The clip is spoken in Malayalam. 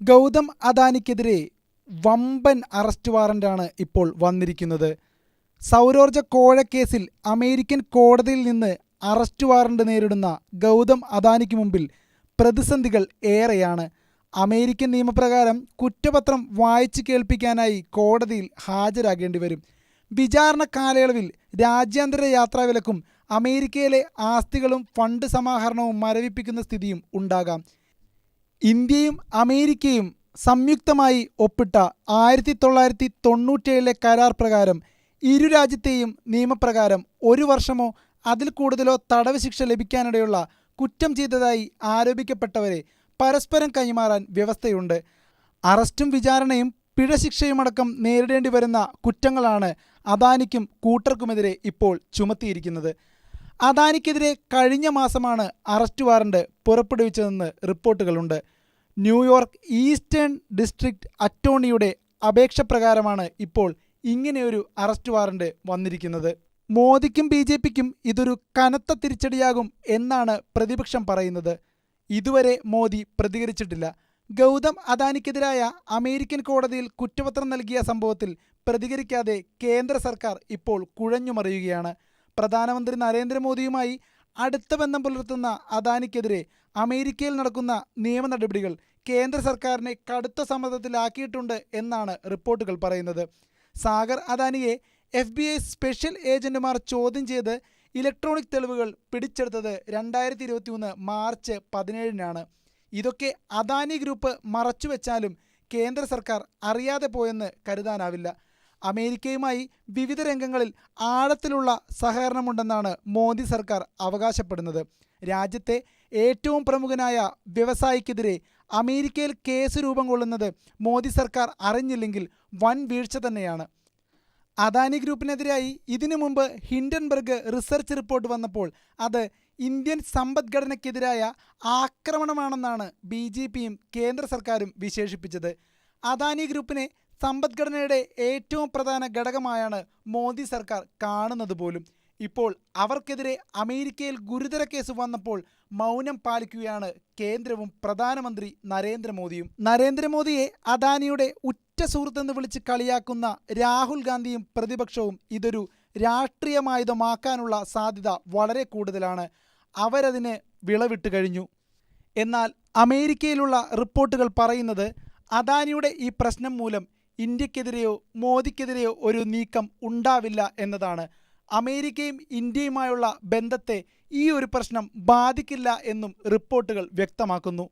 ഗൗതം അദാനിക്കെതിരെ വമ്പൻ അറസ്റ്റ് വാറന്റാണ് ഇപ്പോൾ വന്നിരിക്കുന്നത്. സൗരോർജ കോഴക്കേസിൽ അമേരിക്കൻ കോടതിയിൽ നിന്ന് അറസ്റ്റ് വാറന്റ് നേരിടുന്ന ഗൗതം അദാനിക്ക് മുമ്പിൽ പ്രതിസന്ധികൾ ഏറെയാണ്. അമേരിക്കൻ നിയമപ്രകാരം കുറ്റപത്രം വായിച്ചു കേൾപ്പിക്കാനായി കോടതിയിൽ ഹാജരാകേണ്ടി വരും. വിചാരണ കാലയളവിൽ രാജ്യാന്തര യാത്രാവിലക്കും അമേരിക്കയിലെ ആസ്തികളും ഫണ്ട് സമാഹരണവും മരവിപ്പിക്കുന്ന സ്ഥിതിയും ഉണ്ടാകാം. ഇന്ത്യയും അമേരിക്കയും സംയുക്തമായി ഒപ്പിട്ട ആയിരത്തി തൊള്ളായിരത്തി തൊണ്ണൂറ്റേഴിലെ കരാർ പ്രകാരം ഇരു രാജ്യത്തെയും നിയമപ്രകാരം ഒരു വർഷമോ അതിൽ കൂടുതലോ തടവ് ശിക്ഷ ലഭിക്കാനിടയുള്ള കുറ്റം ചെയ്തതായി ആരോപിക്കപ്പെട്ടവരെ പരസ്പരം കൈമാറാൻ വ്യവസ്ഥയുണ്ട്. അറസ്റ്റും വിചാരണയും പിഴ ശിക്ഷയുമടക്കം നേരിടേണ്ടി വരുന്ന കുറ്റങ്ങളാണ് അദാനിക്കും കൂട്ടർക്കുമെതിരെ ഇപ്പോൾ ചുമത്തിയിരിക്കുന്നത്. അദാനിക്കെതിരെ കഴിഞ്ഞ മാസമാണ് അറസ്റ്റ് വാറണ്ട് പുറപ്പെടുവിച്ചതെന്ന് റിപ്പോർട്ടുകളുണ്ട്. ന്യൂയോർക്ക് ഈസ്റ്റേൺ ഡിസ്ട്രിക്ട് അറ്റോർണിയുടെ അപേക്ഷ പ്രകാരമാണ് ഇപ്പോൾ ഇങ്ങനെയൊരു അറസ്റ്റ് വാറണ്ട് വന്നിരിക്കുന്നത്. മോദിക്കും ബി ജെ പിക്കും ഇതൊരു കനത്ത തിരിച്ചടിയാകും എന്നാണ് പ്രതിപക്ഷം പറയുന്നത്. ഇതുവരെ മോദി പ്രതികരിച്ചിട്ടില്ല. ഗൗതം അദാനിക്കെതിരായ അമേരിക്കൻ കോടതിയിൽ കുറ്റപത്രം നൽകിയ സംഭവത്തിൽ പ്രതികരിക്കാതെ കേന്ദ്ര സർക്കാർ ഇപ്പോൾ കുഴഞ്ഞുമറിയുകയാണ്. പ്രധാനമന്ത്രി നരേന്ദ്രമോദിയുമായി അടുത്ത ബന്ധം പുലർത്തുന്ന അദാനിക്കെതിരെ അമേരിക്കയിൽ നടക്കുന്ന നിയമ നടപടികൾ കേന്ദ്ര സർക്കാരിനെ കടുത്ത സമ്മർദ്ദത്തിലാക്കിയിട്ടുണ്ട് എന്നാണ് റിപ്പോർട്ടുകൾ പറയുന്നത്. സാഗർ അദാനിയെ എഫ് ബി ഐ സ്പെഷ്യൽ ഏജന്റുമാർ ചോദ്യം ചെയ്ത് ഇലക്ട്രോണിക് തെളിവുകൾ പിടിച്ചെടുത്തത് രണ്ടായിരത്തി ഇരുപത്തി മൂന്ന് മാർച്ച് പതിനേഴിനാണ്. ഇതൊക്കെ അദാനി ഗ്രൂപ്പ് മറച്ചുവെച്ചാലും കേന്ദ്ര സർക്കാർ അറിയാതെ പോയെന്ന് കരുതാനാവില്ല. അമേരിക്കയുമായി വിവിധ രംഗങ്ങളിൽ ആഴത്തിലുള്ള സഹകരണമുണ്ടെന്നാണ് മോദി സർക്കാർ അവകാശപ്പെടുന്നത്. രാജ്യത്തെ ഏറ്റവും പ്രമുഖനായ വ്യവസായിക്കെതിരെ അമേരിക്കയിൽ കേസ് രൂപം കൊള്ളുന്നത് മോദി സർക്കാർ അറിഞ്ഞില്ലെങ്കിൽ വൻ വീഴ്ച തന്നെയാണ്. അദാനി ഗ്രൂപ്പിനെതിരായി ഇതിനു മുമ്പ് ഹിൻഡൻബർഗ് റിസർച്ച് റിപ്പോർട്ട് വന്നപ്പോൾ അത് ഇന്ത്യൻ സമ്പദ്ഘടനയ്ക്കെതിരായ ആക്രമണമാണെന്നാണ് ബി ജെ പിയും കേന്ദ്ര സർക്കാരും വിശേഷിപ്പിച്ചത്. അദാനി ഗ്രൂപ്പിനെ സമ്പദ്ഘടനയുടെ ഏറ്റവും പ്രധാന ഘടകമായാണ് മോദി സർക്കാർ കാണുന്നത് പോലും. ഇപ്പോൾ അവർക്കെതിരെ അമേരിക്കയിൽ ഗുരുതര കേസ് വന്നപ്പോൾ മൗനം പാലിക്കുകയാണ് കേന്ദ്രവും പ്രധാനമന്ത്രി നരേന്ദ്രമോദിയും. നരേന്ദ്രമോദിയെ അദാനിയുടെ ഉറ്റ സുഹൃത്തെന്ന് വിളിച്ച് കളിയാക്കുന്ന രാഹുൽ ഗാന്ധിയും പ്രതിപക്ഷവും ഇതൊരു രാഷ്ട്രീയമായുധമാക്കാനുള്ള സാധ്യത വളരെ കൂടുതലാണ്. അവരതിന് വിളവിട്ട് കഴിഞ്ഞു. എന്നാൽ അമേരിക്കയിലുള്ള റിപ്പോർട്ടുകൾ പറയുന്നത് അദാനിയുടെ ഈ പ്രശ്നം മൂലം ഇന്ത്യക്കെതിരെയോ മോദിക്കെതിരെയോ ഒരു നീക്കം ഉണ്ടാവില്ല എന്നതാണ്. അമേരിക്കയും ഇന്ത്യയുമായുള്ള ബന്ധത്തെ ഈ ഒരു പ്രശ്നം ബാധിക്കില്ല എന്നും റിപ്പോർട്ടുകൾ വ്യക്തമാക്കുന്നു.